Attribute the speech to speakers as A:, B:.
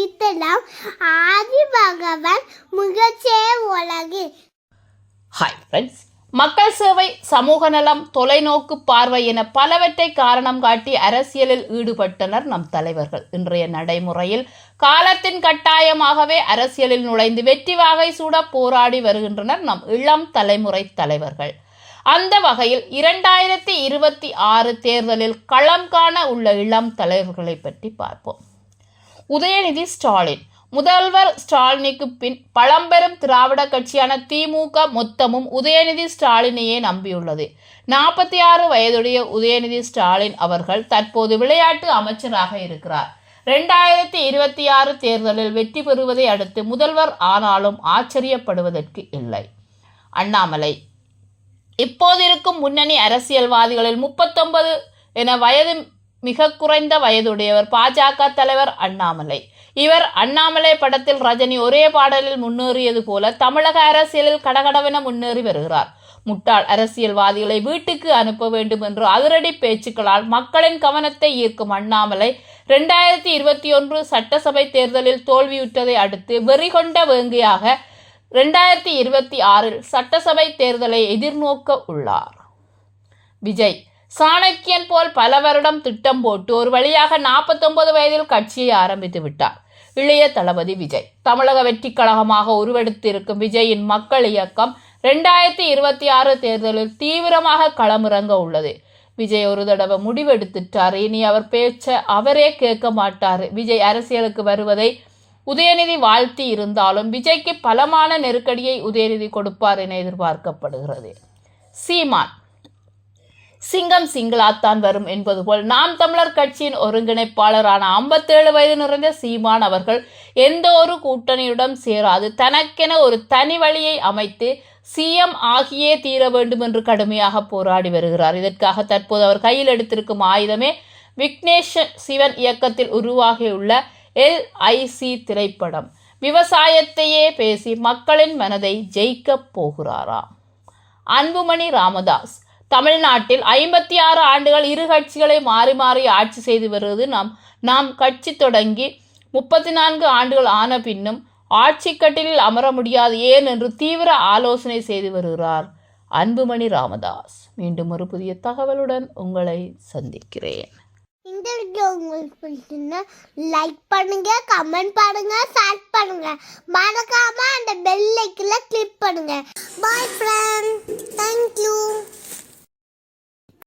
A: அளித்தலாம் ஆதி பகவான் முகச்சே உலகு
B: hi friends மக்கள் சேவை சமூக நலம் தொலைநோக்கு பார்வை என பலவற்றை காரணம் காட்டி அரசியலில் ஈடுபட்டனர் நம் தலைவர்கள். இன்றைய நடைமுறையில் காலத்தின் கட்டாயமாகவே அரசியலில் நுழைந்து வெற்றி வாகை சூட போராடி வருகின்றனர் நம் இளம் தலைமுறை தலைவர்கள். அந்த வகையில் இரண்டாயிரத்தி இருபத்தி ஆறு தேர்தலில் களம் காண உள்ள இளம் தலைவர்களை பற்றி பார்ப்போம். உதயநிதி ஸ்டாலின். முதல்வர் ஸ்டாலினுக்கு பின் பழம்பெரும் திராவிட கட்சியான திமுக மொத்தமும் உதயநிதி ஸ்டாலினையே நம்பியுள்ளது. நாற்பத்தி ஆறு வயதுடைய உதயநிதி ஸ்டாலின் அவர்கள் தற்போது விளையாட்டு அமைச்சராக இருக்கிறார். ரெண்டாயிரத்தி இருபத்தி ஆறு தேர்தலில் வெற்றி பெறுவதை அடுத்து முதல்வர் ஆனாலும் ஆச்சரியப்படுவதற்கு இல்லை. அண்ணாமலை இப்போது இருக்கும் முன்னணி அரசியல்வாதிகளில் முப்பத்தொன்பது என வயது மிக குறைந்த வயதுடையவர் பாஜக தலைவர் அண்ணாமலை. இவர் அண்ணாமலை படத்தில் ரஜினி ஒரே பாடலில் முன்னேறியது போல தமிழக அரசியலில் கடகடவென முன்னேறி வருகிறார். முட்டாள் அரசியல்வாதிகளை வீட்டுக்கு அனுப்ப வேண்டும் என்று அதிரடி பேச்சுக்களால் மக்களின் கவனத்தை ஈர்க்கும் அண்ணாமலை ரெண்டாயிரத்தி இருபத்தி ஒன்று சட்டசபை தேர்தலில் தோல்வியுற்றதை அடுத்து வெறிகொண்ட வேங்கையாக ரெண்டாயிரத்தி இருபத்தி ஆறில் சட்டசபை தேர்தலை எதிர்நோக்க உள்ளார். விஜய் சாணக்கியன் போல் பல வருடம் திட்டம் போட்டு ஒரு வழியாக நாற்பத்தொன்பது வயதில் கட்சியை ஆரம்பித்து விட்டார். இளைய தளபதி விஜய். தமிழக வெற்றி கழகமாக உருவெடுத்திருக்கும் விஜயின் மக்கள் இயக்கம் ரெண்டாயிரத்தி இருபத்தி ஆறு தேர்தலில் தீவிரமாக களமிறங்க உள்ளது. விஜய் ஒரு தடவை முடிவெடுத்துட்டார். இனி அவர் பேச்ச அவரே கேட்க மாட்டார். விஜய் அரசியலுக்கு வருவதை உதயநிதி வாழ்த்தி இருந்தாலும் விஜய்க்கு பலமான நெருக்கடியை உதயநிதி கொடுப்பார் என எதிர்பார்க்கப்படுகிறது. சீமான். சிங்கம் சிங்களாத்தான் வரும் என்பது போல் நாம் தமிழர் கட்சியின் ஒருங்கிணைப்பாளரான ஐம்பத்தேழு வயது நிறைந்த சீமான் அவர்கள் எந்த ஒரு கூட்டணியுடன் சேராது தனக்கென ஒரு தனி வழியை அமைத்து சிஎம் ஆகியே தீர வேண்டும் என்று கடுமையாக போராடி வருகிறார். இதற்காக தற்போது அவர் கையில் எடுத்திருக்கும் ஆயுதமே விக்னேஷ் சிவன் இயக்கத்தில் உருவாகியுள்ள எல்ஐசி திரைப்படம். விவசாயத்தையே பேசி மக்களின் மனதை ஜெயிக்கப் போகிறாராம் அன்புமணி ராமதாஸ் தமிழ்நாட்டில் ஐம்பத்தி ஆறு ஆண்டுகள் இரு கட்சிகளை மாறி மாறி ஆட்சி செய்து வருவது நாம் நாம் கட்சி தொடங்கி முப்பத்தி நான்கு ஆண்டுகள் ஆன பின்னும் ஆட்சி கட்டிலில் அமர முடியாது ஏன் என்று தீவிர ஆலோசனை செய்து வருகிறார் அன்புமணி ராமதாஸ். மீண்டும் ஒரு புதிய தகவலுடன் உங்களை சந்திக்கிறேன்.
A: இந்த வீடியோ உங்களுக்கு பிடிச்சிருந்தா லைக் பண்ணுங்க கமெண்ட் பண்ணுங்க ஷேர் பண்ணுங்க. மறக்காம அந்த பெல் ஐக்கில் கிளிக் பண்ணுங்க. பாய் ஃப்ரெண்ட்